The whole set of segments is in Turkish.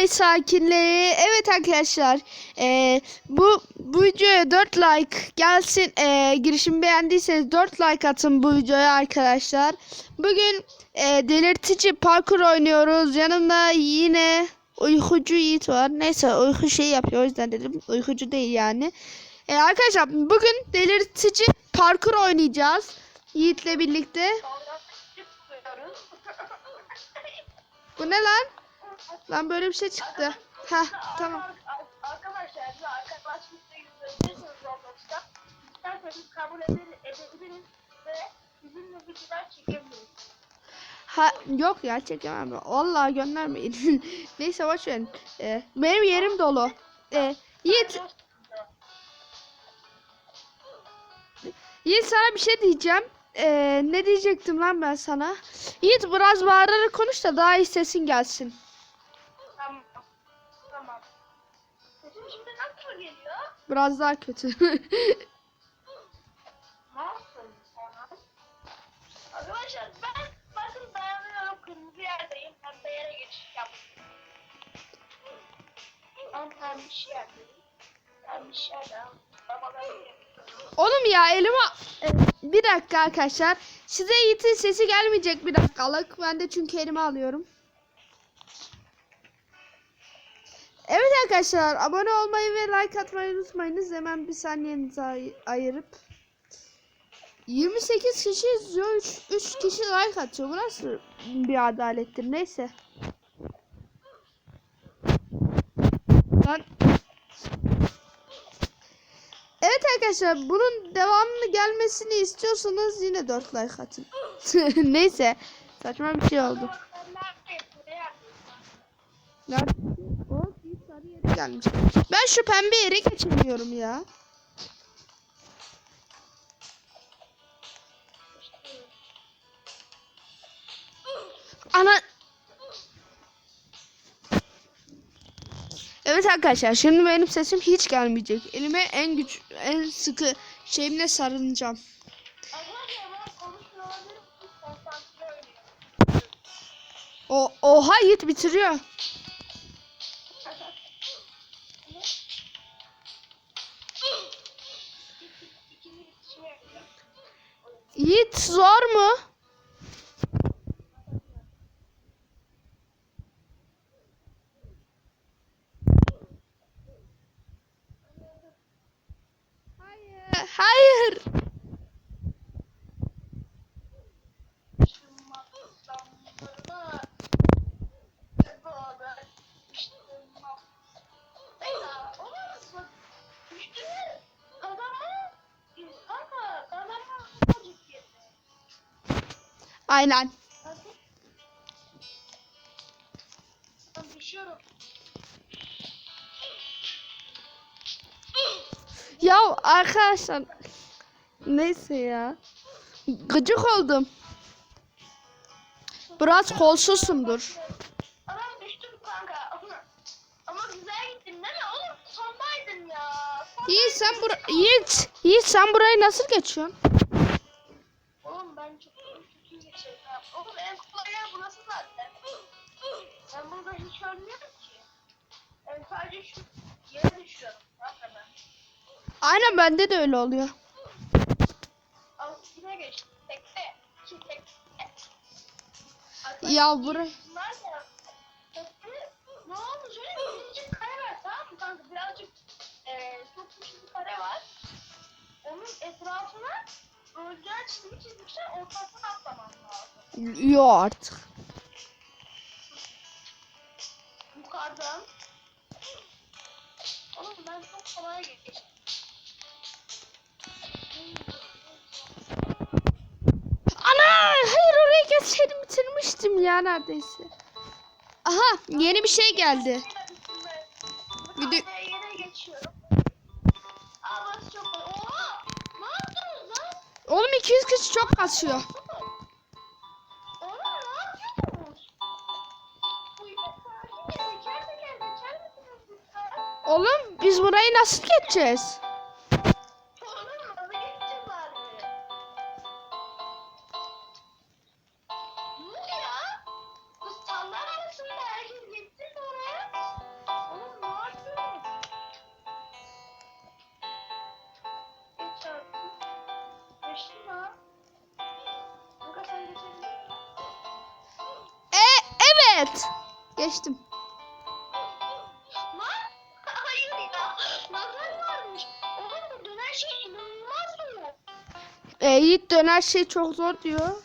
ay sakinliği. Evet arkadaşlar. eee, bu bu videoya 4 like gelsin. Eee girişimi beğendiyseniz 4 like atın bu videoya arkadaşlar. Bugün eee, delirtici parkur oynuyoruz. Yanımda yine uykucu Yiğit var. Neyse uyku şey yapıyor o yüzden dedim. Uykucu değil yani. Eee, arkadaşlar bugün delirtici parkur oynayacağız. Yiğit'le birlikte. Bu ne lan? Lan böyle bir şey çıktı. Heh tamam. Ha yok ya çekemem. Vallahi göndermeyin. Neyse boş verin. Ee, benim yerim dolu. Ee, Yiğit, Yiğit sana bir şey diyeceğim. Ee, ne diyecektim lan ben sana? Yiğit biraz bağırarak konuş da daha iyi sesin gelsin. Sesim şimdi nasıl geliyor? Biraz daha kötü. Nasıl? Arkadaşlar ben bakın dayanıyorum kırmızı yerdeyim. Pembe yere geçiş yaptım. Ben pembiş yerdeyim. Pembiş yerde. Babadan Oğlum ya elime... Ee, bir dakika arkadaşlar. Size Yiğit'in sesi gelmeyecek bir dakikalık. Ben de çünkü elime alıyorum. Evet arkadaşlar abone olmayı ve like atmayı unutmayınız. Hemen bir saniyenizi ay- ayırıp. 28 kişi izliyor. 3, 3 kişi like atıyor. Bu nasıl bir adalettir? Neyse. Lan Evet arkadaşlar bunun devamını gelmesini istiyorsanız yine 4 like atın. Neyse saçma bir şey oldu. Nerede? Sarı yere gelmiş. Ben şu pembe yere geçemiyorum ya. Ana Evet arkadaşlar şimdi benim sesim hiç gelmeyecek. Elime en güç en sıkı şeyimle sarılacağım. O oha Yiğit bitiriyor. Yiğit zor mu? Aynen. Ya arkadaşlar neyse ya. Gıcık oldum. Biraz kolsuzsundur. Adam düştüm kanka. Ama, ama güzel gittim değil mi? Oğlum sondaydın ya. Son- Yiğit sen bura Yiğit, Yiğit sen burayı nasıl geçiyorsun? Oğlum en kolay yer burası zaten. Ben burada hiç ölmüyorum ki. Ben sadece şu yere düşüyorum. Zaten. Aynen bende de öyle oluyor. Al yine geçtim. Tekte. İki tekte. Ya burayı Bunlar ya. Tekte. Ne oldu? Şöyle birazcık kare var tamam mı kanka? Birazcık eee çok bir kare var. Onun etrafına bölgeler çizimi çizmişler. Ortasına atlaman lazım. Yo artık. Yukarıdan. Oğlum ben çok kolay geçtim. Ana hayır oraya geçseydim bitirmiştim ya neredeyse. Aha yeni bir şey geldi. Misiniz lütfen? Oğlum biz burayı nasıl geçeceğiz? zor. E, Yiğit döner şey çok zor diyor.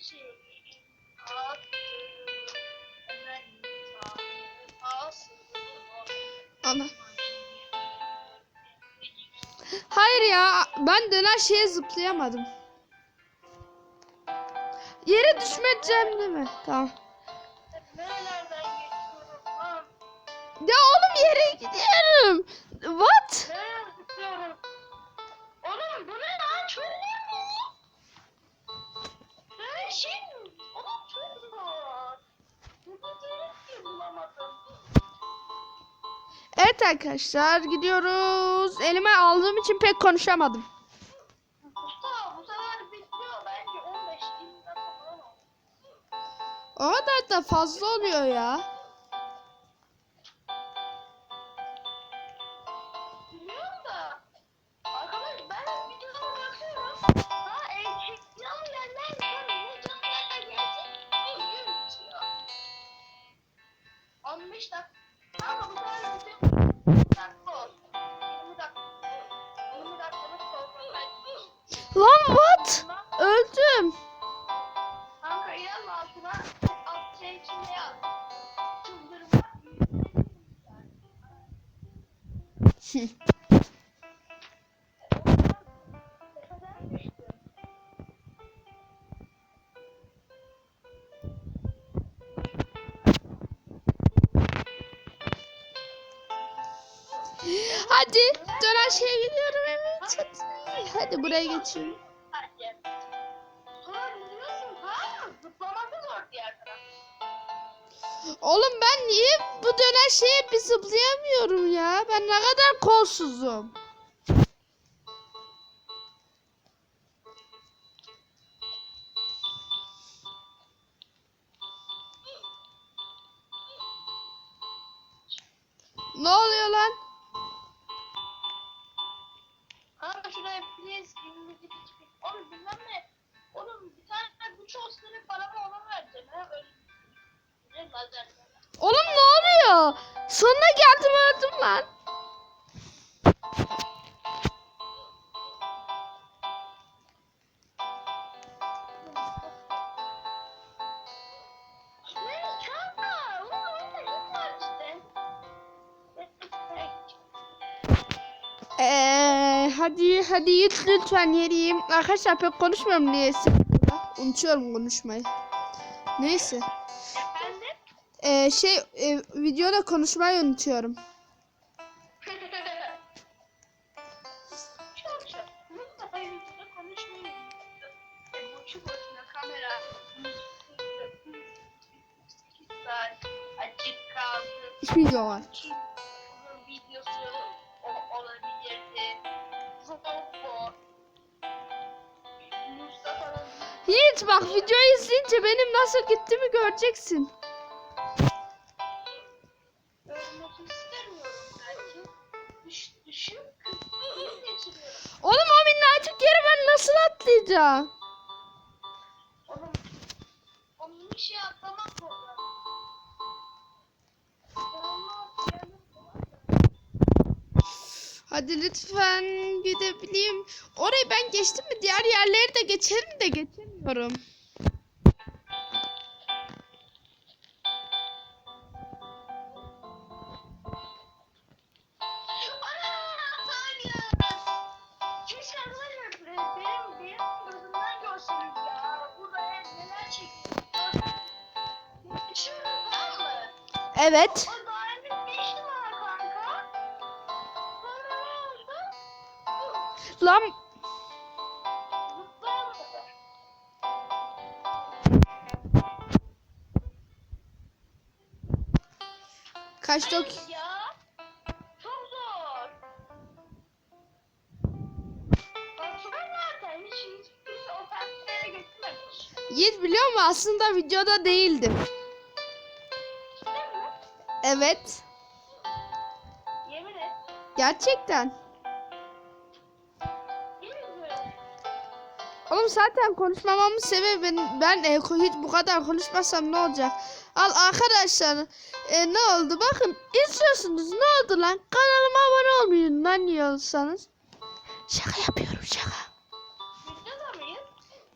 Şey. Ana. Hayır ya ben döner şeye zıplayamadım. Yere düşmeyeceğim değil mi? Tamam. Ya oğlum yere gidiyorum. What? Oğlum bu ne lan? Mu? Böyle şey mi? Oğlum çok zor. Burada bulamadım. Evet arkadaşlar gidiyoruz. Elime aldığım için pek konuşamadım. O kadar da fazla oluyor ya. Hadi döner şeye gidiyorum evet. Hadi, hadi buraya geçeyim. Döner şeye bir zıplayamıyorum ya? Ben ne kadar kolsuzum. Ne oluyor lan? Kanka şuraya please bir müzik hiçbir. Oğlum bilmem ne. Oğlum bir tane güç olsun dedim paramı ona vereceğim. Ha öyle. Ne lazer. Oğlum ne oluyor? Sonuna geldim öldüm lan. Ee, hadi hadi Yiğit lütfen yeriyim. Arkadaşlar pek konuşmuyorum niyeyse. Unutuyorum konuşmayı. Neyse. Ee, şey e, videoda konuşmayı unutuyorum. çok çok. Mustafa YouTube'da konuşmayı unuttu. E, bu şu başına kamera. 8 saat açık kaldı. Video var. Bak videoyu izleyince benim nasıl gittiğimi göreceksin. Nasıl atlayacağım? Onun bir şey atlamak atlayalım. Hadi lütfen gidebileyim. Orayı ben geçtim mi diğer yerleri de geçerim de geçemiyorum. Oldu? Lan Zıplayamadı. kaçtık. Yiğit biliyor musun aslında videoda değildim. Evet. Yemin et. Gerçekten. Oğlum zaten konuşmamamın sebebi ben, ben e, hiç bu kadar konuşmasam ne olacak? Al arkadaşlar e, ne oldu bakın izliyorsunuz ne oldu lan kanalıma abone olmayın lan niye olsanız. Şaka yapıyorum şaka.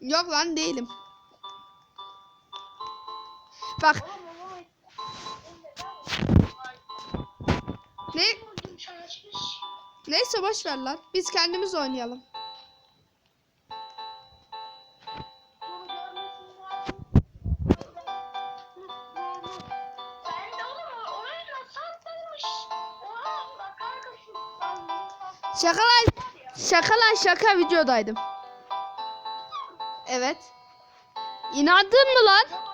Yok lan değilim. Bak ne neyse boş ver lan biz kendimiz oynayalım. Şaka lan şaka lan şaka videodaydım. Evet. İnandın mı lan?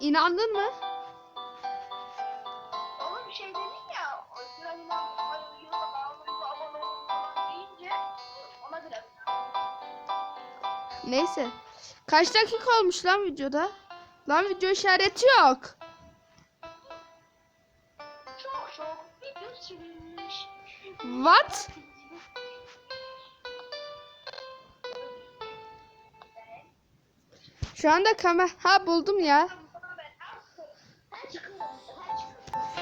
İnandın mı? Oğlum şey dedin ya. O sıra inan bayılıyor da bağlıyor abone olun falan deyince ona göre. Neyse. Kaç dakika olmuş lan videoda? Lan video işareti yok. Çok çok video sürmüş. What? Şu anda kamera... Ha buldum ya.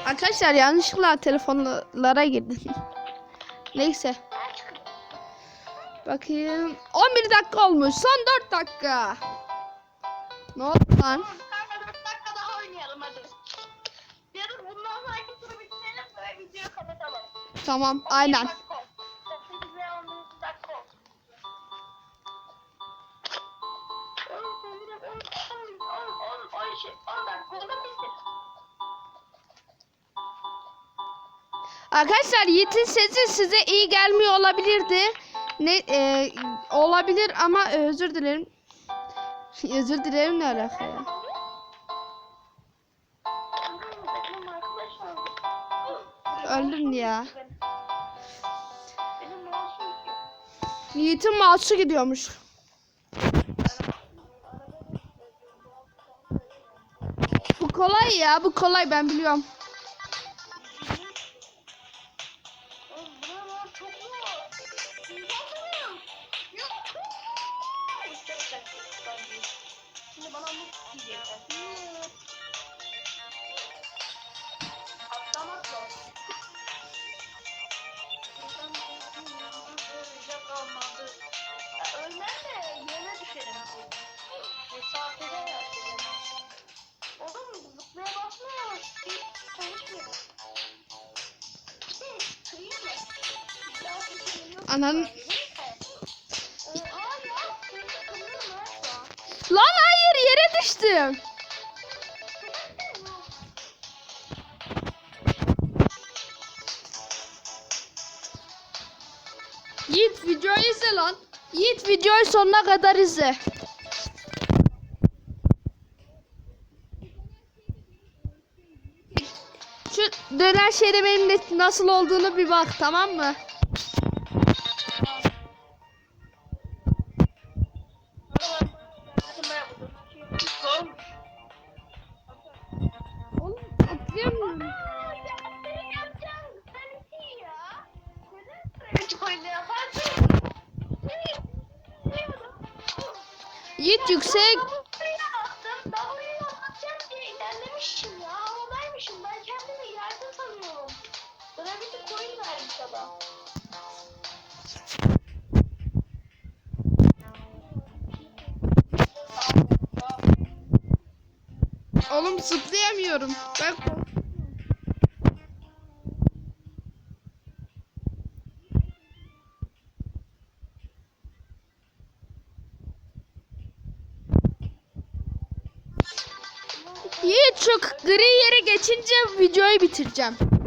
Arkadaşlar yanlışlıkla telefonlara girdim. Neyse. Bakayım. 11 dakika olmuş. Son 4 dakika. Ne oldu lan? Kanka 4 Arkadaşlar Yiğit'in sesi size iyi gelmiyor olabilirdi. Ne e, olabilir ama özür dilerim. özür dilerim ne alaka ya? Öldüm ya. Yiğit'in mouse'u gidiyormuş. Bu kolay ya bu kolay ben biliyorum. Seçeneği yok. Anan. Oha ya. Kıyım mı? Lan hayır yere düştüm. Yiğit videoyu izle lan. Yiğit videoyu sonuna kadar izle. Şu döner de nasıl olduğunu bir bak tamam mı? Adam. Oğlum zıplayamıyorum. Ben Yiğit şu gri yere geçince videoyu bitireceğim.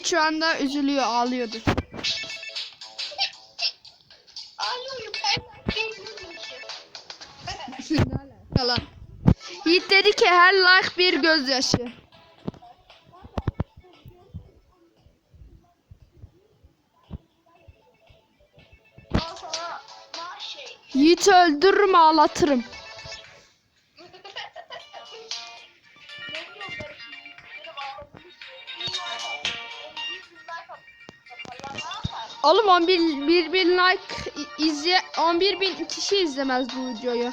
Yiğit şu anda üzülüyor, ağlıyordu. Yalan. Yiğit dedi ki her like bir gözyaşı. Yiğit'i öldürürüm ağlatırım. Oğlum 11 bir, bin like izle 11 bin kişi izlemez bu videoyu.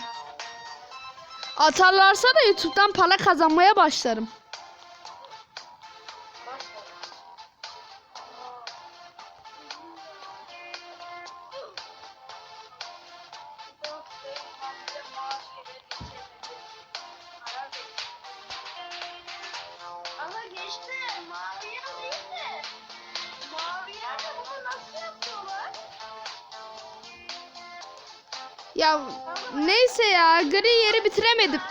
Atarlarsa da YouTube'dan para kazanmaya başlarım. Ya neyse ya gri yeri bitiremedim.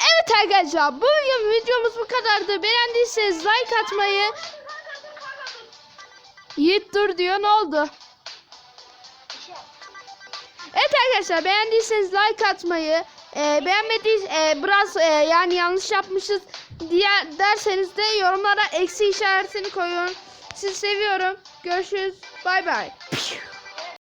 Evet arkadaşlar bu videomuz bu kadardı. Beğendiyseniz like atmayı. Yiğit dur diyor ne oldu? Evet arkadaşlar beğendiyseniz like atmayı, e, beğenmediyseniz e, biraz e, yani yanlış yapmışız diye derseniz de yorumlara eksi işaretini koyun. Sizi seviyorum. Görüşürüz. Bay bay.